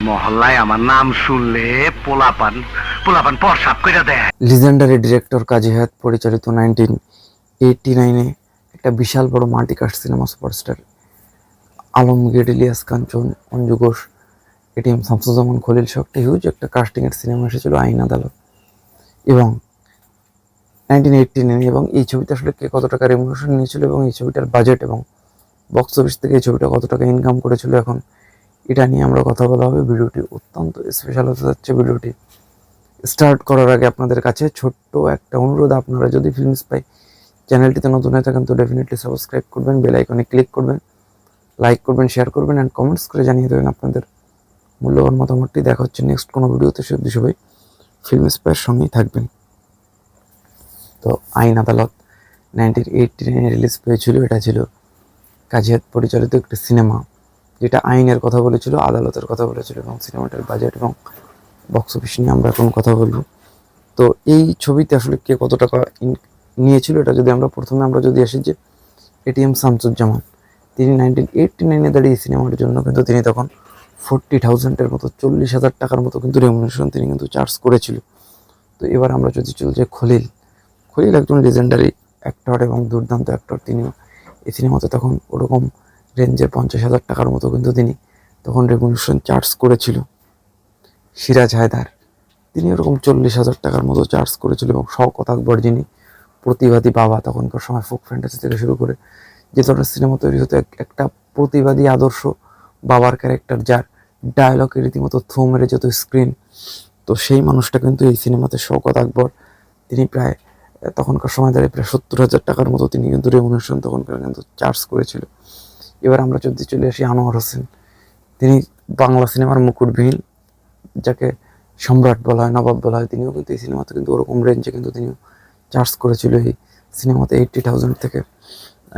মহল্লায় আমার নাম শুনলে পোলাপান পোলাপান প্রসাব করে দেয়। লিজেন্ডারি ডিরেক্টর কাজী হায়াত, পরিচালিত নাইনটিন এইটটি নাইনে একটা বিশাল বড় multicast cinema superstar, Alamgir, Ilias Kanchan Anju Ghosh ATM Shamsuzzaman, Khalil সহ একটা হিউজ একটা কাস্টিংয়ের সিনেমা এসেছিল আইন আদালত। এবং নাইনটিন এইটটি নাইন এবং এই ছবিতে আসলে কে কত টাকা রেমুনেশন নিয়েছিল এবং এই ছবিটার বাজেট এবং বক্স অফিস থেকে এই ছবিটা কত টাকা ইনকাম করেছিল এখন এটা নিয়ে আমরা কথা বলা হবে। ভিডিওটি অত্যন্ত স্পেশাল হতে যাচ্ছে। ভিডিওটি স্টার্ট করার আগে আপনাদের কাছে ছোট্ট একটা অনুরোধ। আপনারা যদি ফিল্মস পাই চ্যানেলটিতে নতুন হয়ে থাকেন, তো ডেফিনেটলি সাবস্ক্রাইব করবেন বেল আইকনে ক্লিক করবেন লাইক করবেন শেয়ার করবেন অ্যান্ড কমেন্টস করে জানিয়ে দেবেন আপনাদের মূল্যবান মতামতটি। দেখা হচ্ছে নেক্সট কোনো ভিডিওতে। সে অবধি সবাই ফিল্ম স্পায়ের সঙ্গেই থাকবেন। তো আইন আদালত নাইনটিন এইটটি রিলিজ পেয়েছিল। এটা ছিল কাজিয়াত পরিচালিত একটি সিনেমা যেটা আইনের কথা বলেছিল, আদালতের কথা বলেছিল এবং সিনেমাটার বাজেট এবং বক্স অফিস নিয়ে আমরা এখন কথা বলব। তো এই ছবিতে আসলে কে কত টাকা নিয়েছিল এটা যদি আমরা প্রথমে আমরা যদি আসি যে এটিএম শামসুজ্জামান, তিনি নাইনটিন এইটটি নাইনে দাঁড়িয়ে সিনেমার জন্য কিন্তু তিনি তখন ফোরটি থাউজেন্ডের মতো চল্লিশ হাজার টাকার মতো কিন্তু রেমুনেশন তিনি কিন্তু চার্জ করেছিল। তো এবার আমরা যদি চলে যাই খলিল খলিল একজন লিজেন্ডারি অ্যাক্টর এবং দুর্দান্ত অ্যাক্টর তিনিও এই সিনেমাতে তখন ওরকম রেঞ্জের পঞ্চাশ হাজার টাকার মতো কিন্তু তিনি তখন রেমুনেশন চার্জ করেছিল। সিরাজ হায়দার, তিনি ওরকম চল্লিশ হাজার টাকার মতো চার্জ করেছিল এবং শওকত আকবর যিনি প্রতিবাদী বাবা তখনকার সময় ফোক ফ্যান্টাসি থেকে শুরু করে যে ধরনের সিনেমা তৈরি হতো একটা প্রতিবাদী আদর্শ বাবার ক্যারেক্টার যার ডায়লগে রীতিমতো থু মেরে যেত স্ক্রিন তো সেই মানুষটা কিন্তু এই সিনেমাতে শওকত আকবর, তিনি প্রায় তখনকার সময় দাঁড়িয়ে প্রায় সত্তর হাজার টাকার মতো তিনি কিন্তু রেমুনেশন তখনকার কিন্তু চার্জ করেছিল। এবার আমরা যদি চলে আসি আনোয়ার হোসেন। তিনি বাংলা সিনেমার মুকুটবিহীন, যাকে সম্রাট বলা হয়, নবাব বলা হয়, তিনিও কিন্তু এই সিনেমাতে কিন্তু ওরকম রেঞ্জে কিন্তু তিনি চার্জ করেছিল এই সিনেমাতে এইটটি থাউজেন্ড থেকে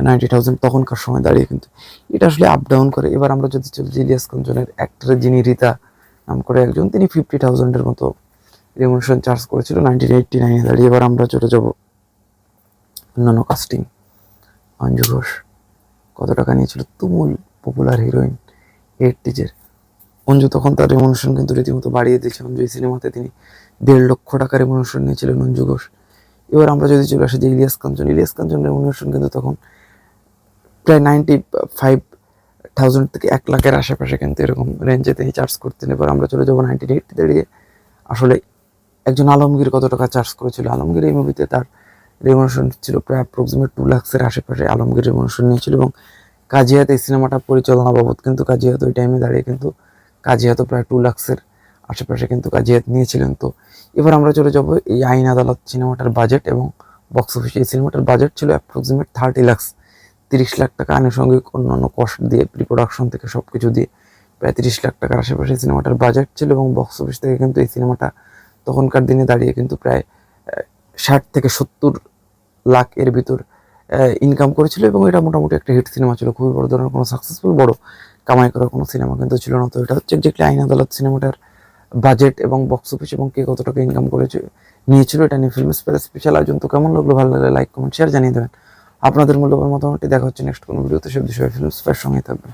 নাইনটি থাউজেন্ড তখনকার সময় দাঁড়িয়ে কিন্তু। এটা আসলে আপ ডাউন করে। এবার আমরা যদি চলি ইলিয়াস কাঞ্চনের অ্যাক্টরের যিনি রীতা নাম করে একজন, তিনি ফিফটি থাউজেন্ডের মতো রেমুনেশন চার্জ করেছিল নাইনটিন এইটটি নাইনে দাঁড়িয়ে। এবার আমরা চলে যাব অন্যান্য কাস্টিং অঞ্জু ঘোষ। কত টাকা নিয়েছিল? তুমুল পপুলার হিরোইন এইটটিজের অঞ্জু তখন তার রেমুনেশন কিন্তু রীতিমতো বাড়িয়ে দিয়েছে অঞ্জু এই সিনেমাতে তিনি দেড় লক্ষ টাকা রেমুনেশন নিয়েছিলেন অঞ্জু ঘোষ। এবার আমরা যদি চলে আসি যে ইলিয়াস কাঞ্চন। ইলিয়াস কাঞ্চন রেমুনেশন কিন্তু তখন প্রায় নাইনটি ফাইভ থাউজেন্ড থেকে এক লাখের আশেপাশে কিন্তু এরকম রেঞ্জে তিনি চার্জ করতেন। এবার আমরা চলে যাব নাইনটিন এইটটি দাঁড়িয়ে আসলে একজন আলমগীর কত টাকা চার্জ করেছিল? আলমগীর এই মুভিতে তার রেমুনেশন ছিল প্রায় অ্যাপ্রক্সিমেট টু লাক্সের আশেপাশে আলমগীর রেমুনেশন নিয়েছিল এবং কাজিয়াত এই সিনেমাটা পরিচালনা বাবদ কিন্তু কাজিয়াত ওই টাইমে দাঁড়িয়ে কিন্তু কাজিয়াতও প্রায় টু লাক্সের আশেপাশে কিন্তু কাজিয়াত নিয়েছিলেন। তো এবার আমরা চলে যাব এই আইন আদালত সিনেমাটার বাজেট এবং বক্স অফিস এই সিনেমাটার বাজেট ছিল অ্যাপ্রক্সিমেট থার্টি লাক্স তিরিশ লাখ টাকা আনুষঙ্গিক অন্যান্য কস্ট দিয়ে প্রি প্রোডাকশন থেকে সব কিছু দিয়ে প্রায় তিরিশ লাখ টাকার আশেপাশে সিনেমাটার বাজেট ছিল এবং বক্স অফিস থেকে কিন্তু এই সিনেমাটা তখনকার দিনে দাঁড়িয়ে কিন্তু প্রায় ষাট থেকে সত্তর লাখ এর ভিতর ইনকাম করেছিল এবং এটা মোটামুটি একটা হিট সিনেমা ছিল। খুবই বড় ধরনের কোনো সাকসেসফুল বড় কামাই করা কোনো সিনেমা কিন্তু ছিল না। তো এটা হচ্ছে এক্স্যাক্টলি আইন আদালত সিনেমাটার বাজেট এবং বক্স অফিস এবং কে কত টাকা ইনকাম করেছে, নিয়েছিল এটা নিয়ে ফিল্ম স্পেশাল আয়োজন। তো কেমন লাগল? ভালো লাগলে লাইক কমেন্ট শেয়ার জানিয়ে দেবেন। আপনাদের মূল্যবান মতামতটি দেখা হচ্ছে নেক্সট কোনো ভিডিওতে সব বিষয়ে ফিল্ম স্পেয়ার সঙ্গে থাকবেন।